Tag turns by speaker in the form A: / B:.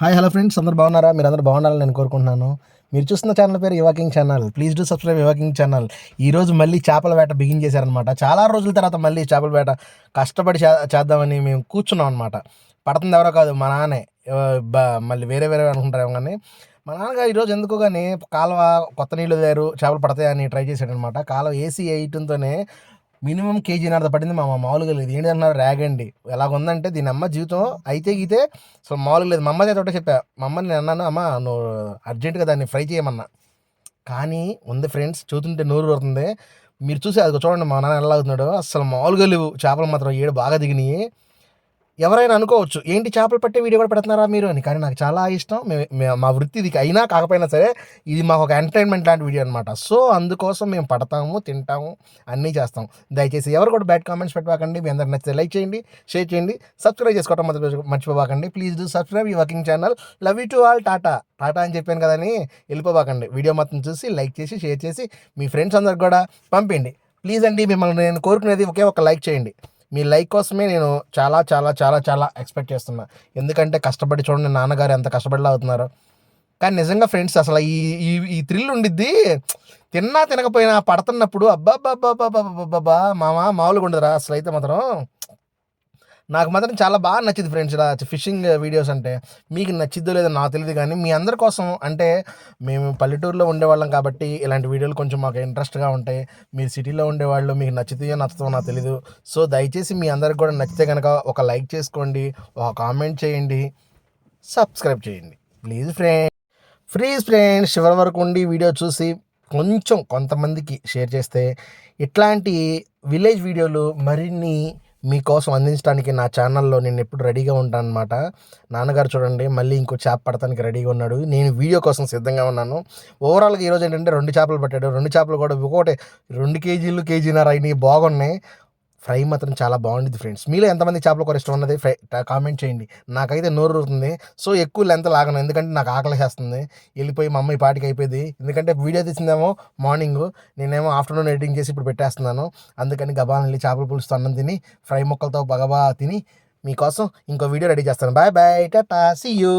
A: Hi hello friends అందరు బాగున్నారా? మీరు అందరూ బాగున్నారని నేను కోరుకుంటున్నాను. మీరు చూస్తున్న ఛానల్ పేరు యువాకింగ్ ఛానల్ ప్లీజ్ డూ సబ్స్క్రైబ్ యువాకింగ్ ఛానల్ ఈ రోజు మళ్ళీ చేపల వేట బిగిన్ చేశారనమాట చాలా రోజుల తర్వాత మళ్ళీ చేపల వేట కష్టపడి చే- చేద్దామని మేము కూర్చున్నాం అనమాట పడుతుంది ఎవరో కాదు మా నాన్నే. బ- మళ్ళీ వేరే వేరే అనుకుంటారేమో కానీ మా నాన్నగారు ఈరోజు ఎందుకు కానీ కాలువ కొత్త నీళ్ళు లేరు చేపలు పడతాయని ట్రై చేశాడనమాట కాలువ ఏసీ వేయటంతోనే మినిమం కేజీ నరద పడింది మా మామూలుగా లేదు. ఏంటి అన్నారు ర్యాగండి ఎలాగ ఉందంటే దీని అమ్మ జీవితం అయితే గీతే అసలు మామూలుగా లేదు. మా అమ్మ చేత చెప్పా మా అమ్మని నేను అన్నాను అమ్మ నువ్వు అర్జెంటుగా దాన్ని ఫ్రై చేయమన్నా. కానీ ఉంది ఫ్రెండ్స్ చూస్తుంటే నూరు పడుతుంది మీరు చూసి అది చూడండి మా నాన్న ఎలా అవుతున్నాడు. అసలు మామూలుగా లేవు. చేపలు మాత్రం ఏడు బాగా దిగినాయి. ఎవరైనా అనుకోవచ్చు ఏంటి చేపలు పట్టే వీడియో కూడా పెడుతున్నారా మీరు? అని. కానీ నాకు చాలా ఇష్టం. మా వృత్తి ఇది అయినా కాకపోయినా సరే ఇది మాకు ఒక ఎంటర్టైన్మెంట్ లాంటి వీడియో అనమాట సో అందుకోసం మేము పడతాము తింటాము అన్నీ చేస్తాం. దయచేసి ఎవరు కూడా బ్యాడ్ కామెంట్స్ పెట్టబాకండి. మీ అందరు నచ్చితే లైక్ చేయండి షేర్ చేయండి సబ్స్క్రైబ్ చేసుకోవడం మర్చి- మర్చిపోబాకండి. ప్లీజ్ డూ సబ్స్క్రైబ్ ఈ working channel love you to all tata tata అని చెప్పాను కదని వెళ్ళిపోబాకండి. వీడియో మొత్తం చూసి లైక్ చేసి షేర్ చేసి మీ ఫ్రెండ్స్ అందరికి కూడా పంపిండి ప్లీజ్ అండి మిమ్మల్ని నేను కోరుకునేది ఒకే ఒక లైక్ చేయండి. మీ లైక్ కోసమే నేను చాలా చాలా చాలా చాలా ఎక్స్పెక్ట్ చేస్తున్నా. ఎందుకంటే కష్టపడి చూడండి నాన్నగారు ఎంత కష్టపడిలా అవుతున్నారు. కానీ నిజంగా ఫ్రెండ్స్ అసలు ఈ ఈ ఈ థ్రిల్ ఉండిద్ది. తిన్నా తినకపోయినా పడుతున్నప్పుడు అబ్బా అబ్బా మామ మామూలుగా ఉండదురా అసలు అయితే మాత్రం. నాకు మాత్రం చాలా బాగా నచ్చింది ఫ్రెండ్స్ ఇలా ఫిషింగ్ వీడియోస్ అంటే. మీకు నచ్చిద్దో లేదో నాకు తెలియదు కానీ మీ అందరి కోసం అంటే మేము పల్లెటూరులో ఉండేవాళ్ళం కాబట్టి ఇలాంటి వీడియోలు కొంచెం మాకు ఇంట్రెస్ట్గా ఉంటాయి. మీరు సిటీలో ఉండేవాళ్ళు మీకు నచ్చితే నచ్చుతుందో నాకు తెలీదు. సో దయచేసి మీ అందరికి కూడా నచ్చితే కనుక ఒక లైక్ చేసుకోండి ఒక కామెంట్ చేయండి సబ్స్క్రైబ్ చేయండి. ప్లీజ్ ఫ్రెండ్ ప్లీజ్ ఫ్రెండ్స్ చివరి వరకు ఉండి వీడియో చూసి కొంచెం కొంతమందికి షేర్ చేస్తే ఇట్లాంటి విలేజ్ వీడియోలు మరిన్ని మీకోసం అందించడానికి నా ఛానల్లో నేను ఎప్పుడు రెడీగా ఉంటాను అనమాట నాన్నగారు చూడండి మళ్ళీ ఇంకో చేప పడటానికి రెడీగా ఉన్నాడు. నేను వీడియో కోసం సిద్ధంగా ఉన్నాను. ఓవరాల్గా ఈరోజు ఏంటంటే రెండు చేపలు పట్టాడు. రెండు చేపలు కూడా ఒకటే రెండు కేజీలు కేజీన్నర అయినాయి. బాగున్నాయి. ఫ్రై మాత్రం చాలా బాగుంటుంది ఫ్రెండ్స్. మీలో ఎంతమంది చేపల కూర ఇష్టం ఉన్నది? ఫ్రై కామెంట్ చేయండి. నాకైతే నోరు ఊరుతుంది. సో ఎక్కువ లెంత్ లాగను. ఎందుకంటే నాకు ఆకలి చేస్తుంది వెళ్ళిపోయి మా అమ్మ ఈ పాటికి అయిపోయింది. ఎందుకంటే వీడియో తీసిందేమో మార్నింగ్. నేనేమో ఆఫ్టర్నూన్ ఎడిటింగ్ చేసి ఇప్పుడు పెట్టేస్తున్నాను. అందుకని గబాన్ వెళ్ళి చేపల పులుసు అన్నం తిని ఫ్రై ముక్కలతో బగబా తిని మీకోసం ఇంకో వీడియో రెడీ చేస్తాను. Bye bye tata see you.